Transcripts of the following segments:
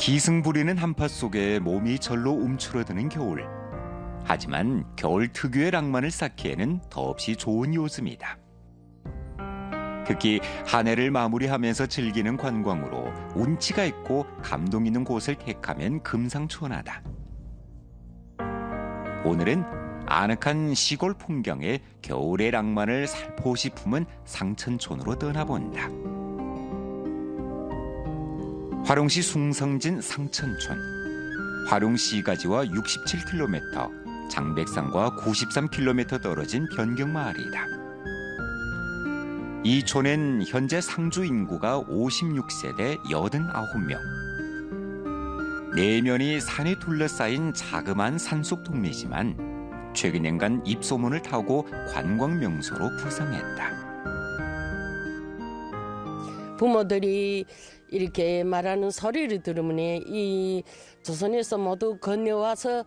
기승 부리는 한파 속에 몸이 절로 움츠러드는 겨울. 하지만 겨울 특유의 낭만을 쌓기에는 더없이 좋은 요즘이다. 특히 한 해를 마무리하면서 즐기는 관광으로 운치가 있고 감동 있는 곳을 택하면 금상첨화다. 오늘은 아늑한 시골 풍경에 겨울의 낭만을 살포시 품은 상천촌으로 떠나본다. 화룡시 숭성진 상천촌. 화룡시가지와 67km, 장백산과 93km 떨어진 변경마을이다. 이 촌엔 현재 상주 인구가 56세대 89명. 내면이 산에 둘러싸인 자그마한 산속 동네지만 최근엔간 입소문을 타고 관광 명소로 부상했다. 부모들이 이렇게 말하는 소리를 들으면 이 조선에서 모두 건너와서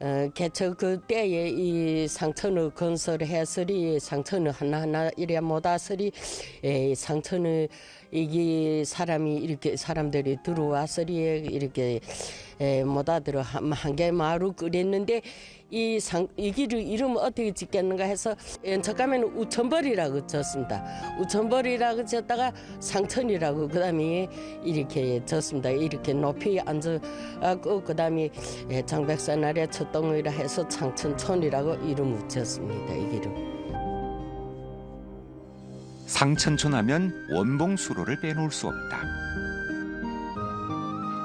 어, 개척 그 때에 이 상천을 건설했으리 상천을 하나하나 이래 못하으리 에, 상천을 이게 사람이 이렇게 사람들이 들어왔으리 이렇게 에, 못하들어 한개 마루 끓였는데 이 상 이 길을 이름 어떻게 짓겠는가 해서 연척하면 우천벌이라고 졌습니다. 우천벌이라고 졌다가 상천이라고 그다음에 이렇게 졌습니다. 이렇게 높이 앉아고 그다음에 예, 장백산 아래 첫동이라 해서 창천촌이라고 이름을 졌습니다. 이 길은. 상천촌 하면 원봉수로를 빼놓을 수 없다.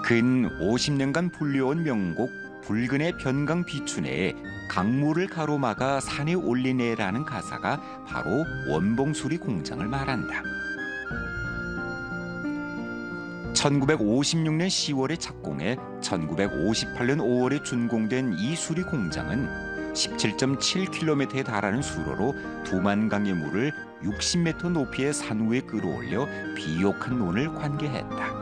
근 50년간 불려온 명곡 붉은의 변강 비춘에 강물을 가로막아 산에 올리네라는 가사가 바로 원봉수리 공장을 말한다. 1956년 10월에 착공해 1958년 5월에 준공된 이 수리 공장은 17.7km에 달하는 수로로 두만강의 물을 60m 높이의 산 위에 끌어올려 비옥한 논을 관계했다.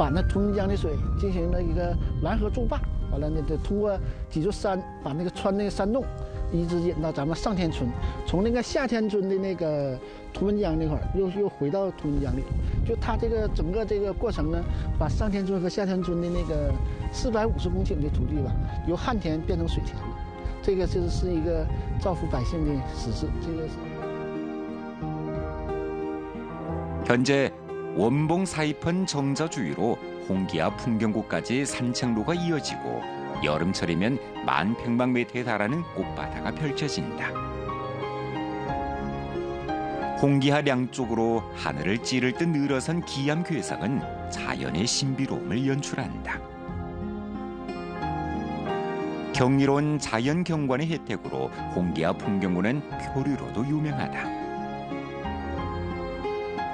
把那图们江的水进行了一个拦河筑坝，完了呢，得通过几座山，把那个穿那个山洞，一直引到咱们上天村，从那个下天村的那个图们江那块儿，又又回到图们江里。就它这个整个这个过程呢，把上天村和下天村的那个四百五十公顷的土地吧，由旱田变成水田了。这个就是是一个造福百姓的实事，这个是。현재 원봉 사이펀 정자 주위로 홍기와 풍경구까지 산책로가 이어지고 여름철이면 만 평방미터에 달하는 꽃바다가 펼쳐진다. 홍기하 량 쪽으로 하늘을 찌를 듯 늘어선 기암 괴상은 자연의 신비로움을 연출한다. 경이로운 자연 경관의 혜택으로 홍기와 풍경구는 표류로도 유명하다.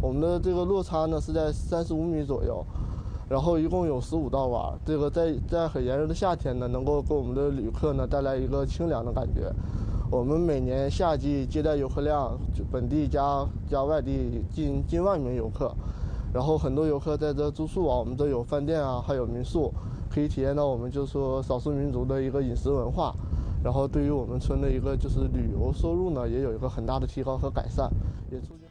我们的这个落差呢是在三十五米左右，然后一共有十五道弯，这个在在很炎热的夏天呢，能够给我们的旅客呢带来一个清凉的感觉。我们每年夏季接待游客量，就本地加加外地近近万名游客，然后很多游客在这住宿啊，我们这有饭店啊，还有民宿，可以体验到我们就说少数民族的一个饮食文化，然后对于我们村的一个就是旅游收入呢，也有一个很大的提高和改善，也促进。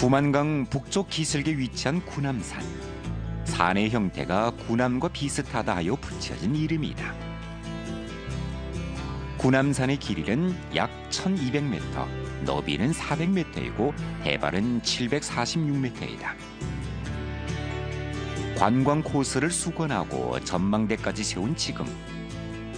두만강 북쪽 기슭에 위치한 구남산. 산의 형태가 구남과 비슷하다 하여 붙여진 이름이다. 구남산의 길이는 약 1200m, 너비는 400m이고 해발은 746m이다. 관광 코스를 수건하고 전망대까지 세운 지금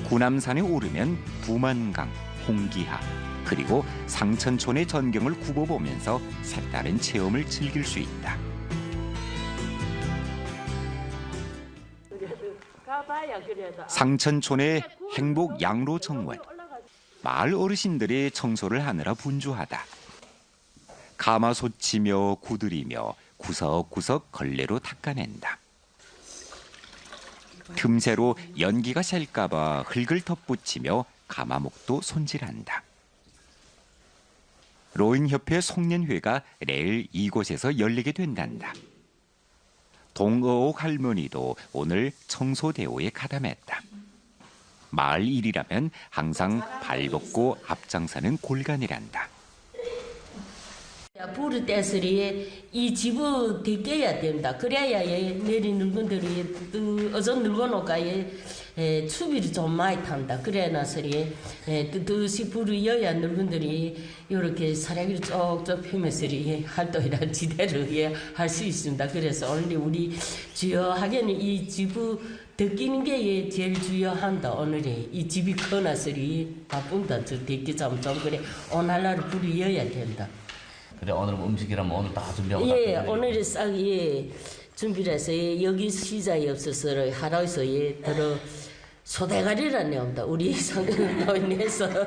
구남산에 오르면 두만강, 홍기하, 그리고 상천촌의 전경을 굽어보면서 색다른 체험을 즐길 수 있다. 상천촌의 행복 양로 정원. 마을 어르신들이 청소를 하느라 분주하다. 가마솥 치며 구들이며 구석구석 걸레로 닦아낸다. 틈새로 연기가 셀까봐 흙을 덧붙이며 가마목도 손질한다. 로인협회 송년회가 내일 이곳에서 열리게 된단다. 동어옥 할머니도 오늘 청소대오에 가담했다. 마을 일이라면 항상 발벗고 앞장서는 골간이란다. 불을 떼서리 이 집을 덮개야 된다. 그래야 얘 내리 늙은들이 또 어저 늙어놓가 얘 추비를 좀 많이 탄다. 그래 나서리 뜨뜻이 불을 여야 늙은들이 이렇게 사라기를 쪽쪽 펴면서리 활동이란 지대를 할수 있습니다. 그래서 오늘 우리 주요하게는 이 집을 덮기는 게 제일 중요한다. 오늘이 이 집이 커나서리 바쁜다. 저 덮기 좀, 좀 그래 오늘날 불을 여야 된다. 그래 오늘 뭐 음식이라면 오늘 다 준비하고 예, 놨거든요. 오늘은 싹 예, 준비를 해서 예, 여기 시장이 없어서 하루에서 예, 들어 소대가리라는 옵니다. 우리 상근 노인에서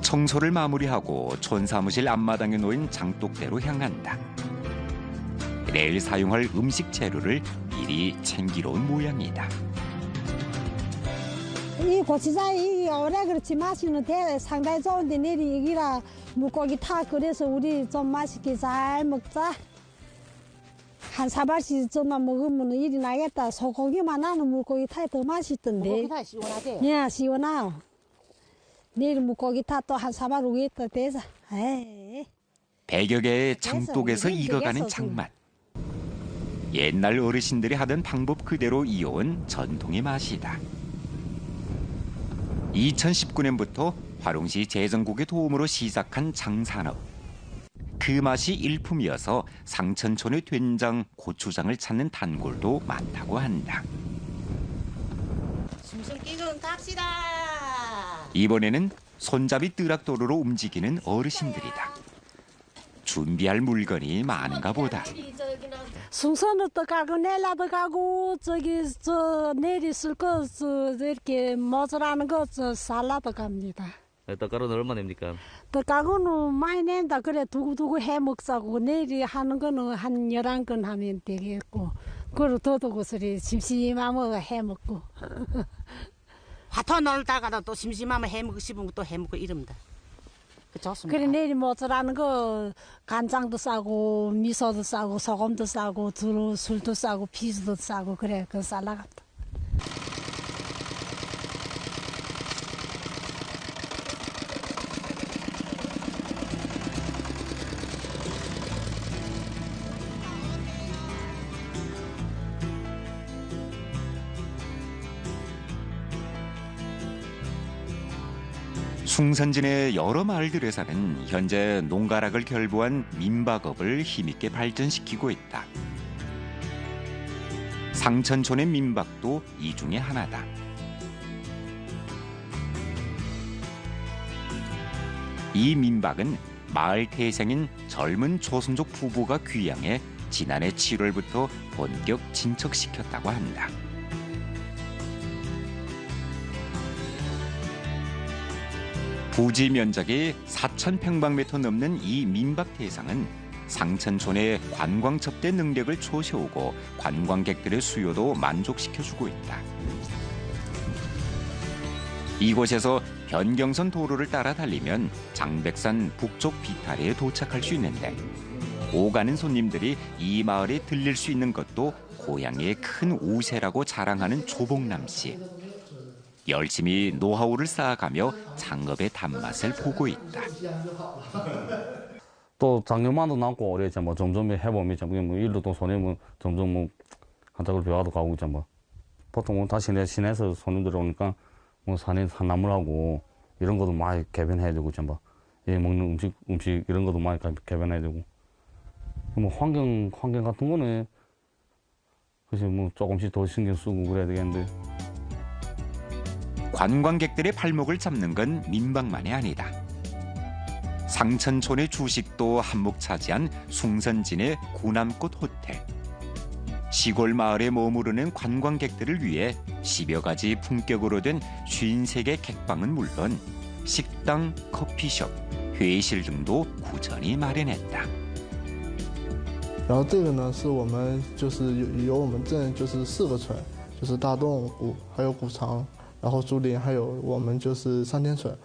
청소를 마무리하고 촌사무실 앞마당에 놓인 장독대로 향한다. 내일 사용할 음식 재료를 미리 챙기러 온 모양이다. 이 고추장이 오래 그렇지 맛있는 데 상당히 좋은데 내리 여기라 물고기 타 그래서 우리 좀 맛있게 잘 먹자. 한 사발씩 좀만 먹으면 일이 나겠다. 소고기만 하는 물고기 타이 더 맛있던데. 다 시원하대. 예, 시원하오. 내일 물고기 타 또 한 사발 오겠다 되자. 에이. 백여 개의 장독에서 익어가는 장맛. 옛날 어르신들이 하던 방법 그대로 이어온 전통의 맛이다. 2019년부터 화룡시 재정국의 도움으로 시작한 장산업. 그 맛이 일품이어서 상천촌의 된장, 고추장을 찾는 단골도 많다고 한다. 숨숨 끼고 갑시다. 이번에는 손잡이 뜨락도로로 움직이는 어르신들이다. 준비할 물건이 많은가 보다. 승선도 가고 내라도 가고 저기 저 내리 쓸거 저 이렇게 모자라는 거저 살라도 갑니다. 네, 떡가루는 얼마 냅니까? 또 가구는 많이 낸다 그래 두고두고 해 먹자고 내일 하는 거는 한 열한 건 하면 되겠고 그리고 더더고 소리 심심하면 해 먹고 화터 놀다가도 또 심심하면 해 먹고 거또해 먹고 이럽니다. 그 좋습니다. 그래 내일 모자라는 거 간장도 싸고 미소도 싸고 소금도 싸고 두루 술도 싸고 피수도 싸고 그래 그 살라갑다. 숭선진의 여러 마을들에서는 현재 농가락을 결부한 민박업을 힘있게 발전시키고 있다. 상천촌의 민박도 이 중에 하나다. 이 민박은 마을 태생인 젊은 조선족 부부가 귀양해 지난해 7월부터 본격 진척시켰다고 한다. 부지 면적이 4,000평방미터 넘는 이 민박 대상은 상천촌의 관광 접대 능력을 초시하고 관광객들의 수요도 만족시켜주고 있다. 이곳에서 변경선 도로를 따라 달리면 장백산 북쪽 비탈에 도착할 수 있는데 오가는 손님들이 이 마을에 들릴 수 있는 것도 고향의 큰 우세라고 자랑하는 조복남 씨. 열심히 노하우를 쌓아가며 창업의 단맛을 보고 있다. 또 작년만도 남고 올해 이제 뭐 점점 해보면 이제 뭐또 손님은 점점 뭐 한짝을 배워도 가고 이제 뭐 보통 뭐 다 시 내 시내에서 손님들 오니까 뭐 산에 산나물하고 이런 것도 많이 개변해야 되고 이제 뭐예 먹는 음식 음식 이런 것도 많이 가- 개변해야 되고 뭐 환경 환경 같은 거는 그래서 뭐 조금씩 더 신경 쓰고 그래야 되겠는데 관광객들의 발목을 잡는 건 민박만이 아니다. 상천촌의 주식도 한몫 차지한 숭선진의 구남꽃 호텔. 시골 마을에 머무르는 관광객들을 위해 10여 가지 품격으로 된 53개 객방은 물론 식당, 커피숍, 회실 등도 구전히 마련했다.然后这个呢，是我们就是有有我们镇就是四个村，就是大洞、古还有古长， 然后竹林，还有我们就是上天村。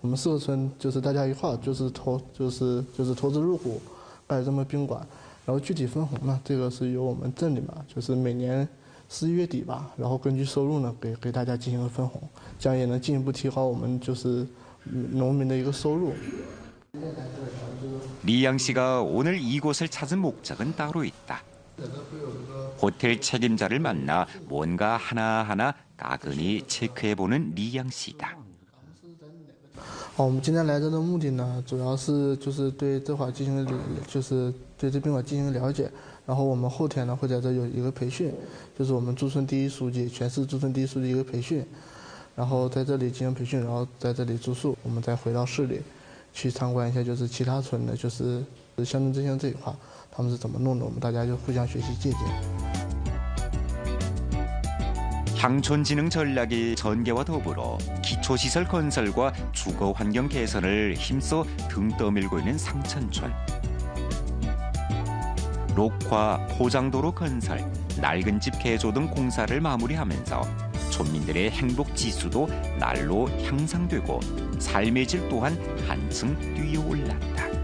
我们四个村就是大家一块儿就是投就是就是投资入股盖这么宾馆，然后具体分红呢，这个是由我们镇里嘛，就是每年十一月底吧，然后根据收入呢给给大家进行分红，这样也能进一步提高我们就是嗯农民的一个收入。 리양 씨가 오늘 이곳을 찾은 목적은 따로 있다. 호텔 책임자를 만나 뭔가 하나하나 까근히 체크해보는 리양 씨다. 哦，我们今天来这的目的呢，主要是就是对这块进行了就是对这宾馆进行了解，然后我们后天呢会在这有一个培训，就是我们驻村第一书记、全市驻村第一书记一个培训，然后在这里进行培训，然后在这里住宿，我们再回到市里去参观一下，就是其他村的，就是乡镇振兴这一块，他们是怎么弄的，我们大家就互相学习借鉴。 향촌진흥 전략의 전개와 더불어 기초시설 건설과 주거 환경 개선을 힘써 등 떠밀고 있는 상천촌. 녹화, 포장도로 건설, 낡은 집 개조 등 공사를 마무리하면서 촌민들의 행복 지수도 날로 향상되고 삶의 질 또한 한층 뛰어올랐다.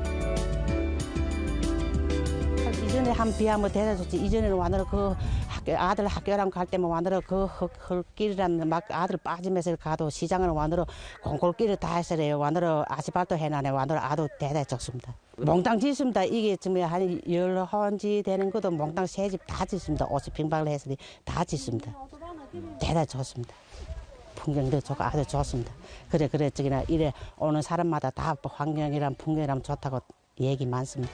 이전에 한 비하면 대단했지. 이전에는 완전 그 학교, 아들 학교랑 갈 때만 완전 그 흙- 흙길이란 막 아들 빠지면서 가도 시장은 완전 공골길을 다 했어요. 완전 아스팔트 해놔네. 완전 아도 대단히 좋습니다. 몽땅 짓습니다. 이게 지금 한 열 헌지 되는 것도 몽땅 새집다 짓습니다. 50평방을 해서 다 짓습니다. 대단히 좋습니다. 풍경도 좋고 아주 좋습니다. 그래 그래 저기나 이래 오는 사람마다 다 환경이랑 풍경이랑 좋다고 얘기 많습니다.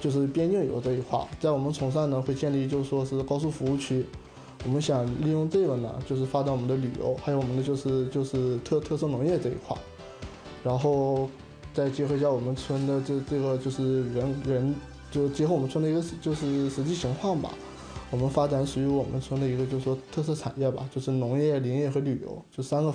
就是边境游这一块，在我们崇善呢会建立就说是高速服务区。我们想利用这个呢，就是发展我们的旅游，还有我们的就是就是特特色农业这一块，然后再结合一下我们村的这这个就是人人，就结合我们村的一个就是实际情况吧，我们发展属于我们村的一个就是说特色产业吧，就是农业、林业和旅游，就三个